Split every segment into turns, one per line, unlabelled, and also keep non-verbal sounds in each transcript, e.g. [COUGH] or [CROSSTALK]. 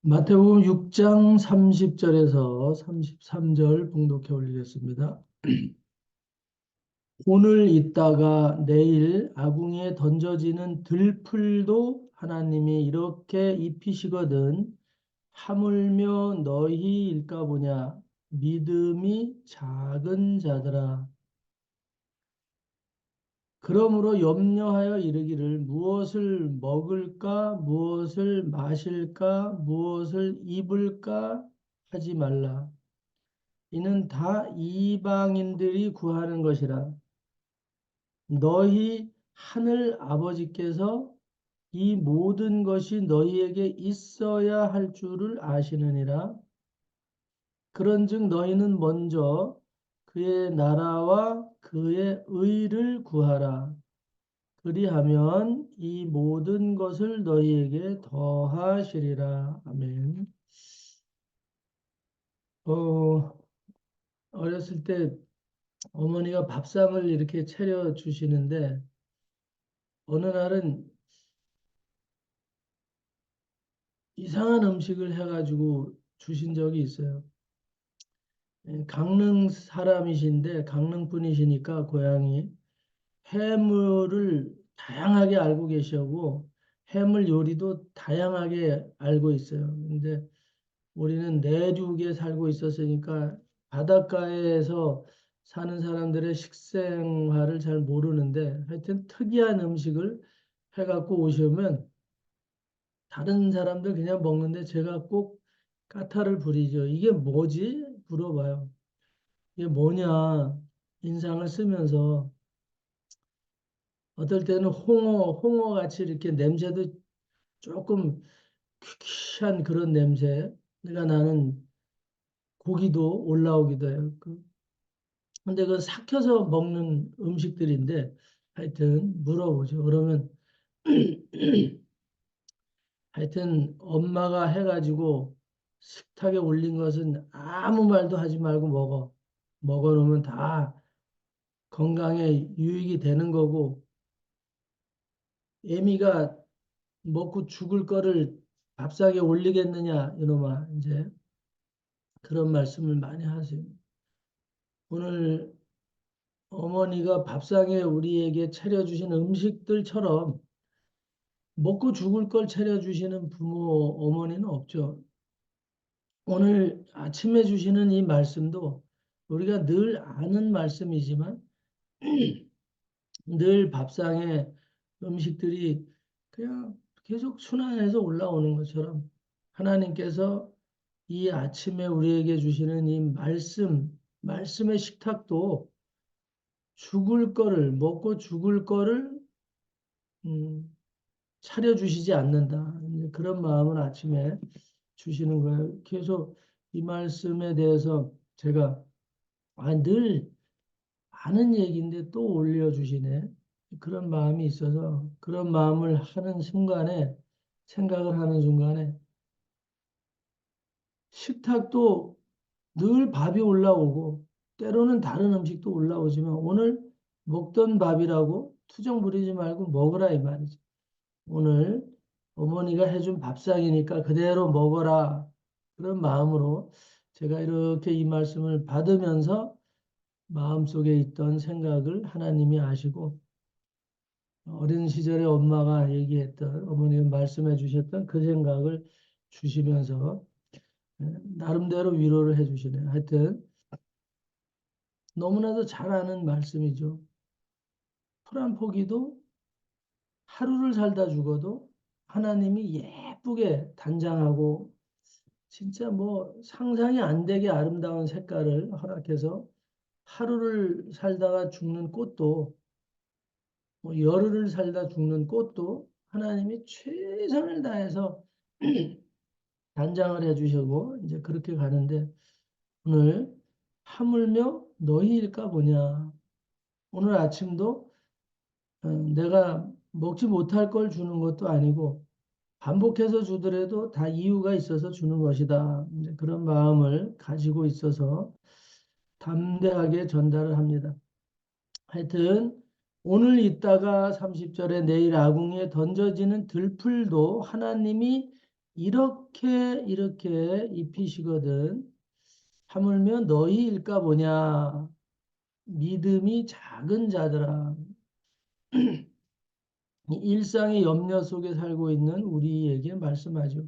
마태복음 6장 30절에서 33절 봉독해 올리겠습니다. [CLEARS THROAT] 오늘 있다가 내일 아궁이에 던져지는 들풀도 하나님이 이렇게 입히시거든 하물며 너희 일까 보냐 믿음이 작은 자들아 그러므로 염려하여 이르기를 무엇을 먹을까, 무엇을 마실까, 무엇을 입을까 하지 말라. 이는 다 이방인들이 구하는 것이라. 너희 하늘 아버지께서 이 모든 것이 너희에게 있어야 할 줄을 아시느니라. 그런즉 너희는 먼저 그의 나라와 그의 의를 구하라. 그리하면 이 모든 것을 너희에게 더하시리라. 아멘. 어, 어렸을 때 어머니가 밥상을 이렇게 차려 주시는데 어느 날은 이상한 음식을 해가지고 주신 적이 있어요. 예, 강릉 사람이신데 강릉 분이시니까 고향이 해물을 다양하게 알고 계시고 해물 요리도 다양하게 알고 있어요. 근데 우리는 내륙에 살고 있었으니까 바닷가에서 사는 사람들의 식생활을 잘 모르는데 하여튼 특이한 음식을 해갖고 오시면 다른 사람들 그냥 먹는데 제가 꼭 까타를 부리죠. 이게 뭐지? 물어봐요. 이게 뭐냐? 인상을 쓰면서 어떨 때는 홍어, 홍어 같이 이렇게 냄새도 조금 퀴퀴한 그런 냄새가 나는 고기도 올라오기도 해요. 그, 근데 그 삭혀서 먹는 음식들인데 하여튼 물어보죠. 그러면 [CLEARS THROAT] 하여튼 엄마가 해가지고 식탁에 올린 것은 아무 말도 하지 말고 먹어. 먹어 놓으면 다 건강에 유익이 되는 거고 애미가 먹고 죽을 거를 밥상에 올리겠느냐 이놈아 이제 그런 말씀을 많이 하세요. 오늘 어머니가 밥상에 우리에게 차려주신 음식들처럼 먹고 죽을 걸 차려주시는 부모, 어머니는 없죠. 오늘 아침에 주시는 이 말씀도 우리가 늘 아는 말씀이지만 [CLEARS THROAT] 늘 밥상에 음식들이 그냥 계속 순환해서 올라오는 것처럼 하나님께서 이 아침에 우리에게 주시는 이 말씀, 말씀의 식탁도 죽을 거를, 먹고 죽을 거를 음, 차려주시지 않는다. 그런 마음을 아침에 주시는 거예요. 계속 이 말씀에 대해서 제가 아, 늘 아는 얘기인데 또 올려주시네. 그런 마음이 있어서 그런 마음을 하는 순간에 생각을 하는 순간에 식탁도 늘 밥이 올라오고 때로는 다른 음식도 올라오지만 오늘 먹던 밥이라고 투정 부리지 말고 먹으라 이 말이죠. 오늘 어머니가 해준 밥상이니까 그대로 먹어라. 그런 마음으로 제가 이렇게 이 말씀을 받으면서 마음속에 있던 생각을 하나님이 아시고 어린 시절에 엄마가 얘기했던 어머니가 말씀해 주셨던 그 생각을 주시면서 나름대로 위로를 해 주시네요. 하여튼 너무나도 잘 아는 말씀이죠. 풀 한 포기도 하루를 살다 죽어도 하나님이 예쁘게 단장하고 진짜 뭐 상상이 안 되게 아름다운 색깔을 허락해서 하루를 살다가 죽는 꽃도 뭐 열흘을 살다 죽는 꽃도 하나님이 최선을 다해서 [CLEARS THROAT] 단장을 해주시고 이제 그렇게 가는데 오늘 하물며 너희일까 보냐? 오늘 아침도 어, 내가 먹지 못할 걸 주는 것도 아니고 반복해서 주더라도 다 이유가 있어서 주는 것이다. 그런 마음을 가지고 있어서 담대하게 전달을 합니다. 하여튼 오늘 있다가 30절에 내일 아궁이에 던져지는 들풀도 하나님이 이렇게 이렇게 입히시거든. 하물며 너희일까 보냐. 믿음이 작은 자들아. [CLEARS THROAT] 일상의 염려 속에 살고 있는 우리에게 말씀하죠.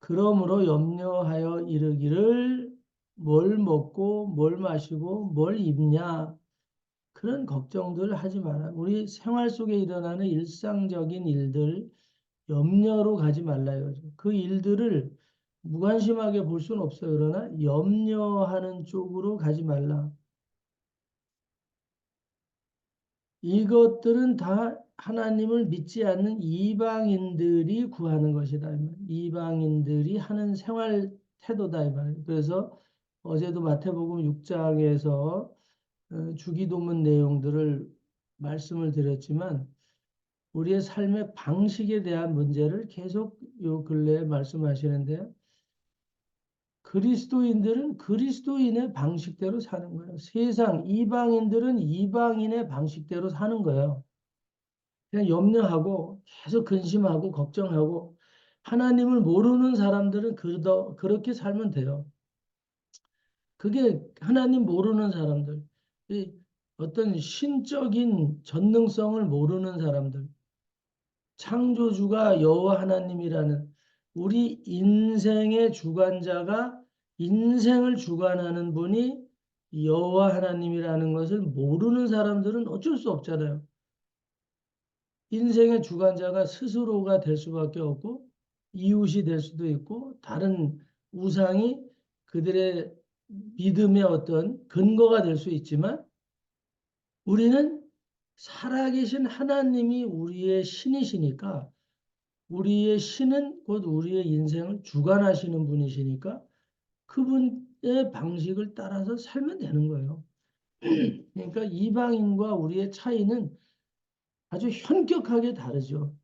그러므로 염려하여 이르기를 뭘 먹고 뭘 마시고 뭘 입냐 그런 걱정들 하지 마라. 우리 생활 속에 일어나는 일상적인 일들 염려로 가지 말라요. 그 일들을 무관심하게 볼 수는 없어요. 그러나 염려하는 쪽으로 가지 말라. 이것들은 다 하나님을 믿지 않는 이방인들이 구하는 것이다. 이방인들이 하는 생활 태도다. 그래서 어제도 마태복음 6장에서 어, 주기도문 내용들을 말씀을 드렸지만 우리의 삶의 방식에 대한 문제를 계속 요 근래에 말씀하시는데요. 그리스도인들은 그리스도인의 방식대로 사는 거예요. 세상 이방인들은 이방인의 방식대로 사는 거예요. 그냥 염려하고 계속 근심하고 걱정하고 하나님을 모르는 사람들은 그더 그렇게 살면 돼요. 그게 하나님 모르는 사람들, 어떤 신적인 전능성을 모르는 사람들, 창조주가 여호와 하나님이라는 우리 인생의 주관자가 인생을 주관하는 분이 여호와 하나님이라는 것을 모르는 사람들은 어쩔 수 없잖아요. 인생의 주관자가 스스로가 될 수밖에 없고 이웃이 될 수도 있고 다른 우상이 그들의 믿음의 어떤 근거가 될 수 있지만 우리는 살아계신 하나님이 우리의 신이시니까 우리의 신은 곧 우리의 인생을 주관하시는 분이시니까 그분의 방식을 따라서 살면 되는 거예요. [CLEARS THROAT] 그러니까 이방인과 우리의 차이는 아주 현격하게 다르죠.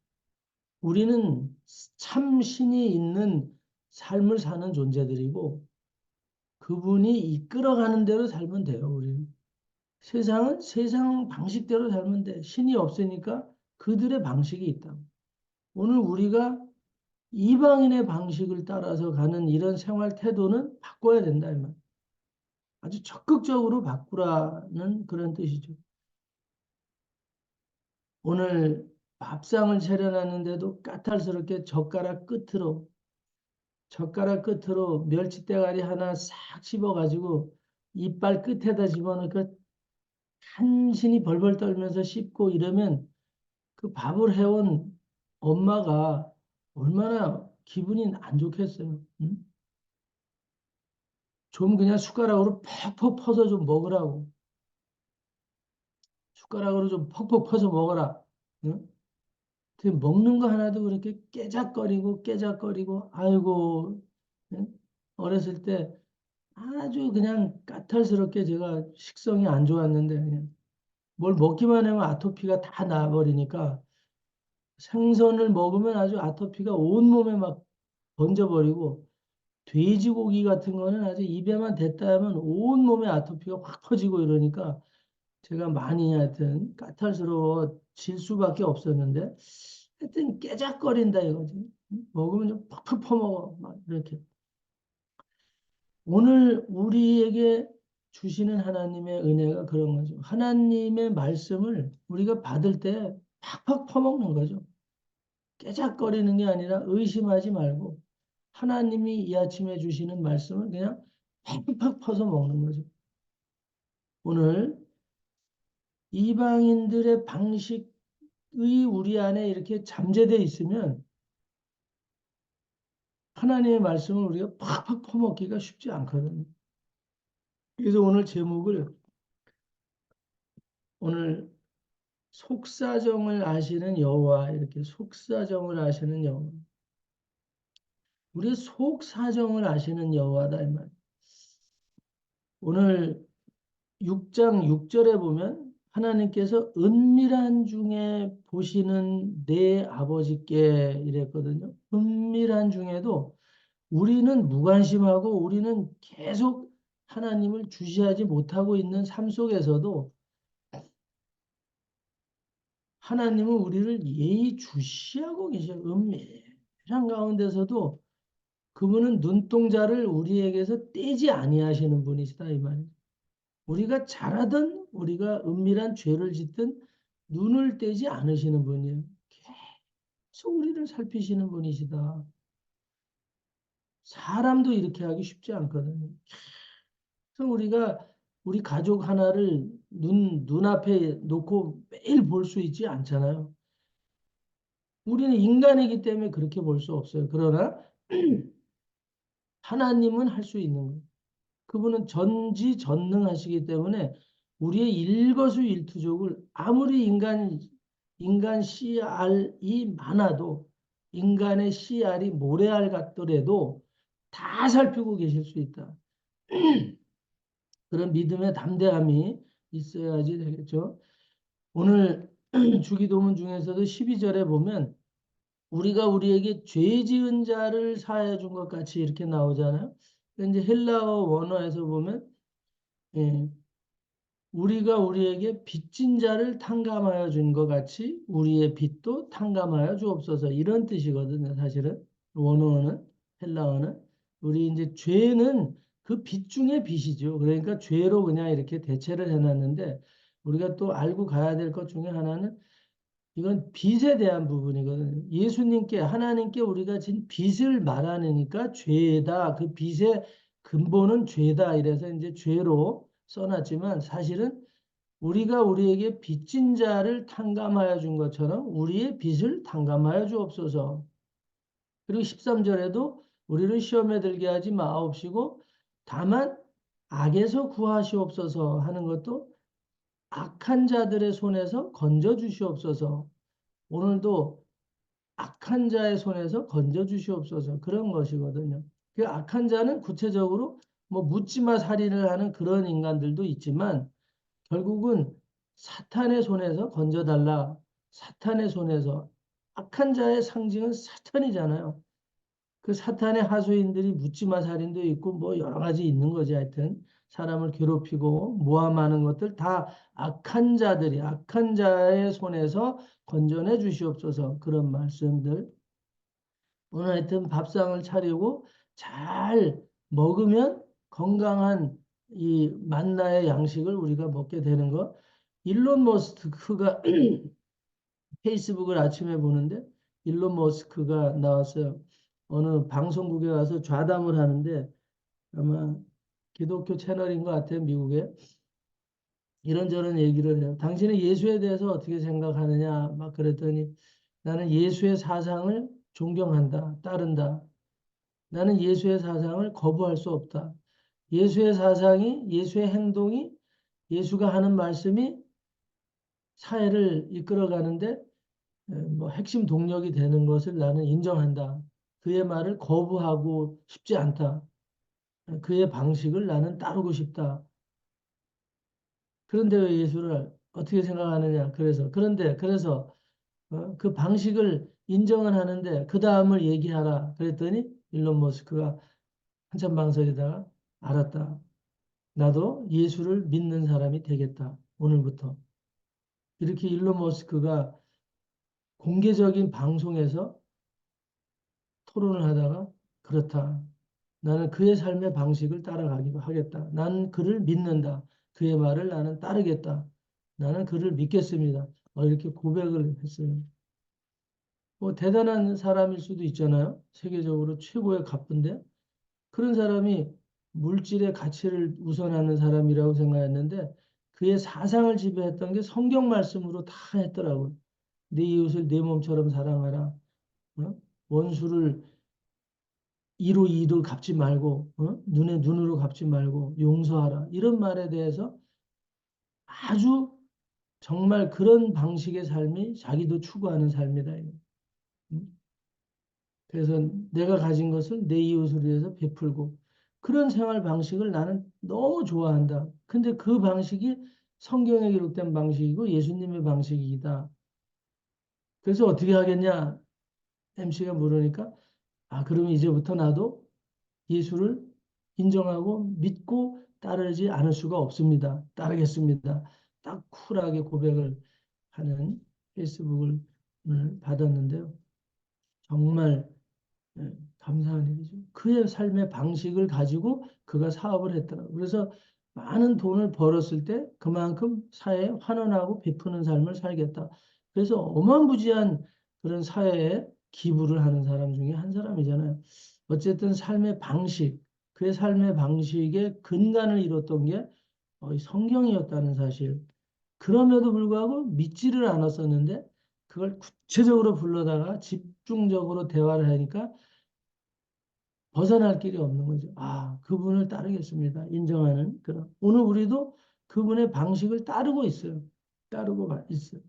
우리는 참 신이 있는 삶을 사는 존재들이고 그분이 이끌어가는 대로 살면 돼요. 우리는 세상은 세상 방식대로 살면 돼. 신이 없으니까 그들의 방식이 있다. 오늘 우리가 이방인의 방식을 따라서 가는 이런 생활 태도는 바꿔야 된다. 이 말. 아주 적극적으로 바꾸라는 그런 뜻이죠. 오늘 밥상을 차려놨는데도 까탈스럽게 젓가락 끝으로 젓가락 끝으로 멸치 대가리 하나 싹 씹어가지고 이빨 끝에다 집어넣고 한신이 벌벌 떨면서 씹고 이러면 그 밥을 해온 엄마가 얼마나 기분이 안 좋겠어요. 응? 좀 그냥 숟가락으로 퍽퍽 퍼서 좀 먹으라고. 숟가락으로 좀 퍽퍽 퍼서 먹어라. 응? 먹는 거 하나도 그렇게 깨작거리고 깨작거리고 아이고 응? 어렸을 때 아주 그냥 까탈스럽게 제가 식성이 안 좋았는데 그냥 뭘 먹기만 하면 아토피가 다 나버리니까 생선을 먹으면 아주 아토피가 온몸에 막 번져버리고 돼지고기 같은 거는 아주 입에만 댔다 하면 온몸에 아토피가 확 퍼지고 이러니까 제가 많이 하여튼 까탈스러워질 수밖에 없었는데 하여튼 깨작거린다 이거지. 먹으면 좀 팍팍 퍼먹어. 막 이렇게. 오늘 우리에게 주시는 하나님의 은혜가 그런 거죠. 하나님의 말씀을 우리가 받을 때 팍팍 퍼먹는 거죠. 깨작거리는 게 아니라 의심하지 말고 하나님이 이 아침에 주시는 말씀을 그냥 팍팍 퍼서 먹는 거죠. 오늘 이방인들의 방식의 우리 안에 이렇게 잠재되어 있으면 하나님의 말씀을 우리가 팍팍 퍼먹기가 쉽지 않거든요. 그래서 오늘 제목을 오늘 속사정을 아시는 여호와 이렇게 속사정을 아시는 여호와 우리 속사정을 아시는 여호와다 이 말. 오늘 6장 6절에 보면 하나님께서 은밀한 중에 보시는 내 아버지께 이랬거든요. 은밀한 중에도 우리는 무관심하고 우리는 계속 하나님을 주시하지 못하고 있는 삶 속에서도 하나님은 우리를 예의주시하고 계셔요. 은밀한 가운데서도 그분은 눈동자를 우리에게서 떼지 아니하시는 분이시다 이 말이에요. 우리가 잘하든 우리가 은밀한 죄를 짓든 눈을 떼지 않으시는 분이에요. 계속 우리를 살피시는 분이시다. 사람도 이렇게 하기 쉽지 않거든요. 그래서 우리가 우리 가족 하나를 눈, 눈앞에 놓고 매일 볼 수 있지 않잖아요. 우리는 인간이기 때문에 그렇게 볼 수 없어요. 그러나 [CLEARS THROAT] 하나님은 할 수 있는 거예요. 그분은 전지전능하시기 때문에 우리의 일거수일투족을 아무리 인간 인간 CR이 많아도 인간의 CR이 모래알 같더라도 다 살피고 계실 수 있다. [CLEARS THROAT] 그런 믿음의 담대함이 있어야지 되겠죠. 오늘 [CLEARS THROAT] 주기도문 중에서도 12절에 보면 우리가 우리에게 죄 지은 자를 사하여 준것 같이 이렇게 나오잖아요. 이제 헬라어 원어에서 보면 예, 우리가 우리에게 빚진 자를 탕감하여 준 것 같이 우리의 빚도 탕감하여 주옵소서 이런 뜻이거든요. 사실은 원어는 헬라어는 우리 이제 죄는 그 빚 중에 빚이죠. 그러니까 죄로 그냥 이렇게 대체를 해놨는데 우리가 또 알고 가야 될 것 중에 하나는 이건 빚에 대한 부분이거든요. 예수님께 하나님께 우리가 진 빚을 말하니까 죄다. 그 빚의 근본은 죄다. 이래서 이제 죄로 써놨지만 사실은 우리가 우리에게 빚진 자를 탕감하여 준 것처럼 우리의 빚을 탕감하여 주옵소서. 그리고 13절에도 우리를 시험에 들게 하지 마옵시고 다만 악에서 구하시옵소서 하는 것도 악한 자들의 손에서 건져 주시옵소서. 오늘도 악한 자의 손에서 건져 주시옵소서. 그런 것이거든요. 그 악한 자는 구체적으로 뭐 묻지마 살인을 하는 그런 인간들도 있지만 결국은 사탄의 손에서 건져달라. 사탄의 손에서 악한 자의 상징은 사탄이잖아요. 그 사탄의 하수인들이 묻지마 살인도 있고 뭐 여러 가지 있는 거지 하여튼 사람을 괴롭히고 모함하는 것들 다 악한 자들이 악한 자의 손에서 건져내 주시옵소서 그런 말씀들 오늘 하여튼 밥상을 차리고 잘 먹으면 건강한 이 만나의 양식을 우리가 먹게 되는 것 일론 머스크가 [CLEARS THROAT] 페이스북을 아침에 보는데 일론 머스크가 나왔어요. 어느 방송국에 와서 좌담을 하는데 아마 기독교 채널인 것 같아요, 미국에. 이런저런 얘기를 해요. 당신은 예수에 대해서 어떻게 생각하느냐? 막 그랬더니 나는 예수의 사상을 존경한다, 따른다. 나는 예수의 사상을 거부할 수 없다. 예수의 사상이, 예수의 행동이, 예수가 하는 말씀이 사회를 이끌어가는데 뭐 핵심 동력이 되는 것을 나는 인정한다. 그의 말을 거부하고 싶지 않다. 그의 방식을 나는 따르고 싶다. 그런데 왜 예수를 어떻게 생각하느냐? 그래서 그런데 그래서 어, 그 방식을 인정을 하는데 그 다음을 얘기하라. 그랬더니 일론 머스크가 한참 망설이다가 알았다. 나도 예수를 믿는 사람이 되겠다. 오늘부터. 이렇게 일론 머스크가 공개적인 방송에서 토론을 하다가 그렇다. 나는 그의 삶의 방식을 따라가기로 하겠다. 나는 그를 믿는다. 그의 말을 나는 따르겠다. 나는 그를 믿겠습니다. 어, 이렇게 고백을 했어요. 뭐 대단한 사람일 수도 있잖아요. 세계적으로 최고의 갑부인데 그런 사람이 물질의 가치를 우선하는 사람이라고 생각했는데 그의 사상을 지배했던 게 성경 말씀으로 다 했더라고요. 내 이웃을 내 몸처럼 사랑하라. 어? 원수를 이로 이로 갚지 말고 어? 눈에 눈으로 갚지 말고 용서하라 이런 말에 대해서 아주 정말 그런 방식의 삶이 자기도 추구하는 삶이다. 음? 그래서 내가 가진 것을 내 이웃을 위해서 베풀고 그런 생활 방식을 나는 너무 좋아한다. 근데 그 방식이 성경에 기록된 방식이고 예수님의 방식이다. 그래서 어떻게 하겠냐? MC가 물으니까 아, 그러면 이제부터 나도 예수를 인정하고 믿고 따르지 않을 수가 없습니다. 따르겠습니다. 딱 쿨하게 고백을 하는 페이스북을 오늘 받았는데요. 정말 예, 감사한 일이죠. 그의 삶의 방식을 가지고 그가 사업을 했더라고요. 그래서 많은 돈을 벌었을 때 그만큼 사회에 환원하고 베푸는 삶을 살겠다. 그래서 어마무지한 그런 사회에 기부를 하는 사람 중에 한 사람이잖아요. 어쨌든 삶의 방식, 그의 삶의 방식의 근간을 이뤘던 게 어, 성경이었다는 사실. 그럼에도 불구하고 믿지를 않았었는데 그걸 구체적으로 불러다가 집중적으로 대화를 하니까 벗어날 길이 없는 거죠. 아, 그분을 따르겠습니다. 인정하는 그런. 오늘 우리도 그분의 방식을 따르고 있어요. 따르고 있어요.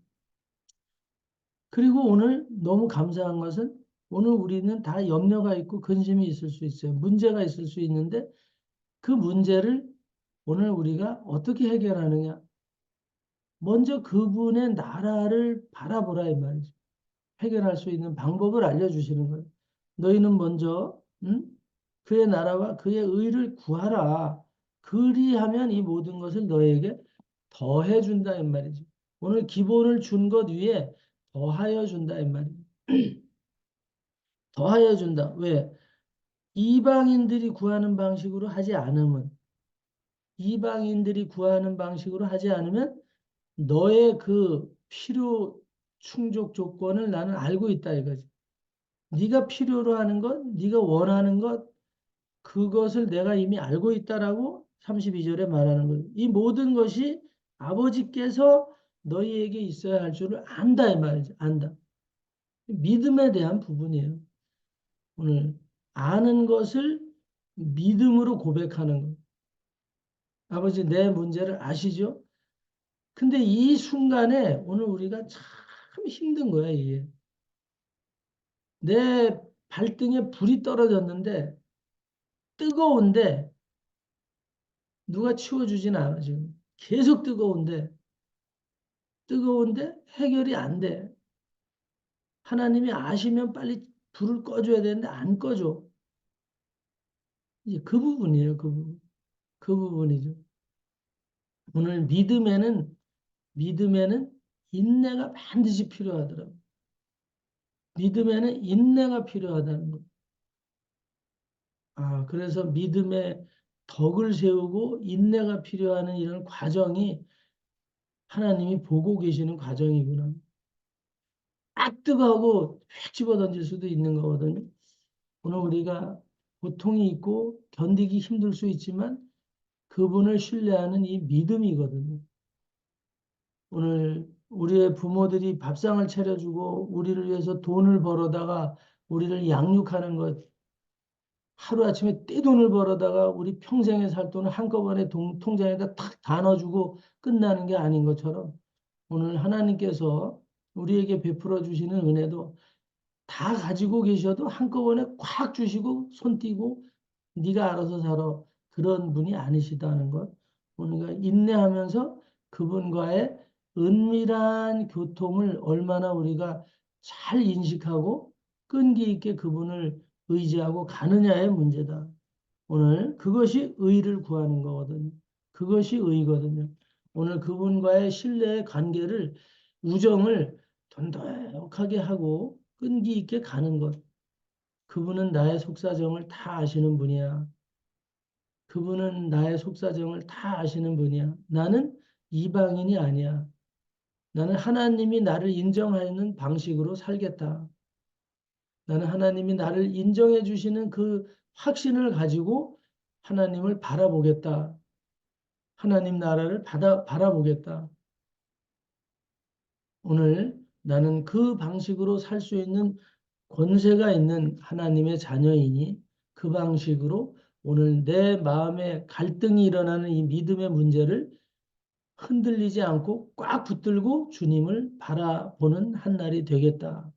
그리고 오늘 너무 감사한 것은 오늘 우리는 다 염려가 있고 근심이 있을 수 있어요. 문제가 있을 수 있는데 그 문제를 오늘 우리가 어떻게 해결하느냐. 먼저 그분의 나라를 바라보라 이 말이죠. 해결할 수 있는 방법을 알려주시는 거예요. 너희는 먼저 응? 그의 나라와 그의 의를 구하라. 그리하면 이 모든 것을 너에게 더해 준다 이 말이죠. 오늘 기본을 준 것 위에 더하여 준다 이 말이죠. 더하여 준다. 왜? 이방인들이 구하는 방식으로 하지 않으면 이방인들이 구하는 방식으로 하지 않으면 너의 그 필요 충족 조건을 나는 알고 있다 이거지. 네가 필요로 하는 것, 네가 원하는 것, 그것을 내가 이미 알고 있다라고 32절에 말하는 거예요. 이 모든 것이 아버지께서 너희에게 있어야 할 줄을 안다 이 말이지. 안다. 믿음에 대한 부분이에요. 오늘 아는 것을 믿음으로 고백하는 것. 아버지 내 문제를 아시죠? 근데 이 순간에 오늘 우리가 참 힘든 거야 이게. 내 발등에 불이 떨어졌는데 뜨거운데 누가 치워주진 않아 지금. 계속 뜨거운데 뜨거운데 해결이 안 돼. 하나님이 아시면 빨리 불을 꺼줘야 되는데 안 꺼줘. 이제 그 부분이에요. 그 부분. 그 부분이죠. 오늘 믿음에는 믿음에는 인내가 반드시 필요하더라고. 믿음에는 인내가 필요하다는 거. 아, 그래서 믿음의 덕을 세우고 인내가 필요하는 이런 과정이 하나님이 보고 계시는 과정이구나. 딱 뜨거하고 휙 집어 던질 수도 있는 거거든요. 오늘 우리가 고통이 있고 견디기 힘들 수 있지만 그분을 신뢰하는 이 믿음이거든요. 오늘 우리의 부모들이 밥상을 차려주고 우리를 위해서 돈을 벌어다가 우리를 양육하는 것 하루아침에 떼돈을 벌어다가 우리 평생에 살 돈을 한꺼번에 동, 통장에다 탁 다 넣어주고 끝나는 게 아닌 것처럼 오늘 하나님께서 우리에게 베풀어 주시는 은혜도 다 가지고 계셔도 한꺼번에 콱 주시고 손 띄고 네가 알아서 살아. 그런 분이 아니시다는 것. 우리가 인내하면서 그분과의 은밀한 교통을 얼마나 우리가 잘 인식하고 끈기 있게 그분을 의지하고 가느냐의 문제다. 오늘 그것이 의를 구하는 거거든요. 그것이 의거든요. 오늘 그분과의 신뢰의 관계를 우정을 돈독하게 하고 끈기 있게 가는 것. 그분은 나의 속사정을 다 아시는 분이야. 그분은 나의 속사정을 다 아시는 분이야. 나는 이방인이 아니야. 나는 하나님이 나를 인정하는 방식으로 살겠다. 나는 하나님이 나를 인정해 주시는 그 확신을 가지고 하나님을 바라보겠다. 하나님 나라를 받아, 바라보겠다. 오늘 나는 그 방식으로 살 수 있는 권세가 있는 하나님의 자녀이니 그 방식으로 오늘 내 마음에 갈등이 일어나는 이 믿음의 문제를 흔들리지 않고 꽉 붙들고 주님을 바라보는 한 날이 되겠다.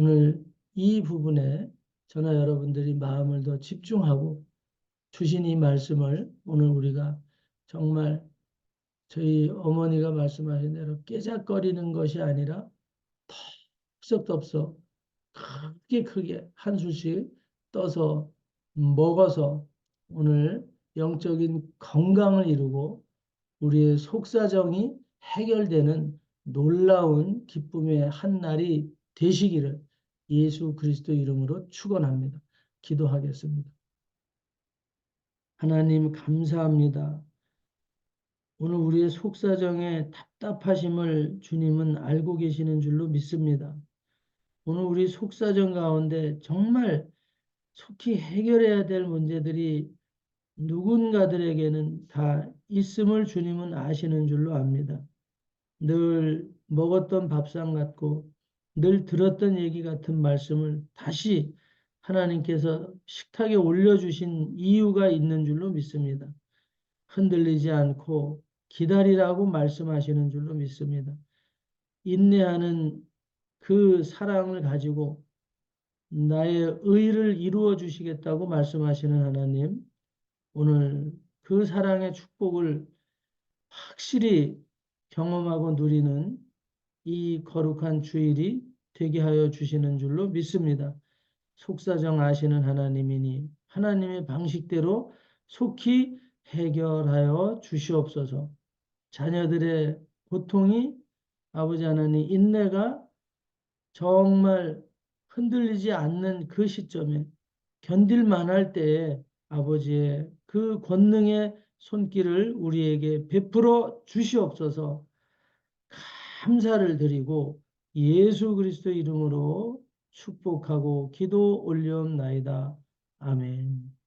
오늘 이 부분에 저나 여러분들이 마음을 더 집중하고 주신 이 말씀을 오늘 우리가 정말 저희 어머니가 말씀하신 대로 깨작거리는 것이 아니라 덥석덥석 크게 크게 한 수씩 떠서 먹어서 오늘 영적인 건강을 이루고 우리의 속사정이 해결되는 놀라운 기쁨의 한 날이 되시기를 예수 그리스도 이름으로 축원합니다. 기도하겠습니다. 하나님 감사합니다. 오늘 우리의 속사정에 답답하심을 주님은 알고 계시는 줄로 믿습니다. 오늘 우리 속사정 가운데 정말 속히 해결해야 될 문제들이 누군가들에게는 다 있음을 주님은 아시는 줄로 압니다. 늘 먹었던 밥상 같고 늘 들었던 얘기 같은 말씀을 다시 하나님께서 식탁에 올려주신 이유가 있는 줄로 믿습니다. 흔들리지 않고 기다리라고 말씀하시는 줄로 믿습니다. 인내하는 그 사랑을 가지고 나의 의를 이루어 주시겠다고 말씀하시는 하나님, 오늘 그 사랑의 축복을 확실히 경험하고 누리는 이 거룩한 주일이 되게 하여 주시는 줄로 믿습니다. 속사정 아시는 하나님이니 하나님의 방식대로 속히 해결하여 주시옵소서. 자녀들의 고통이 아버지 하나님 인내가 정말 흔들리지 않는 그 시점에 견딜만 할 때에 아버지의 그 권능의 손길을 우리에게 베풀어 주시옵소서 감사를 드리고 예수 그리스도 이름으로 축복하고 기도 올려옵나이다. 아멘.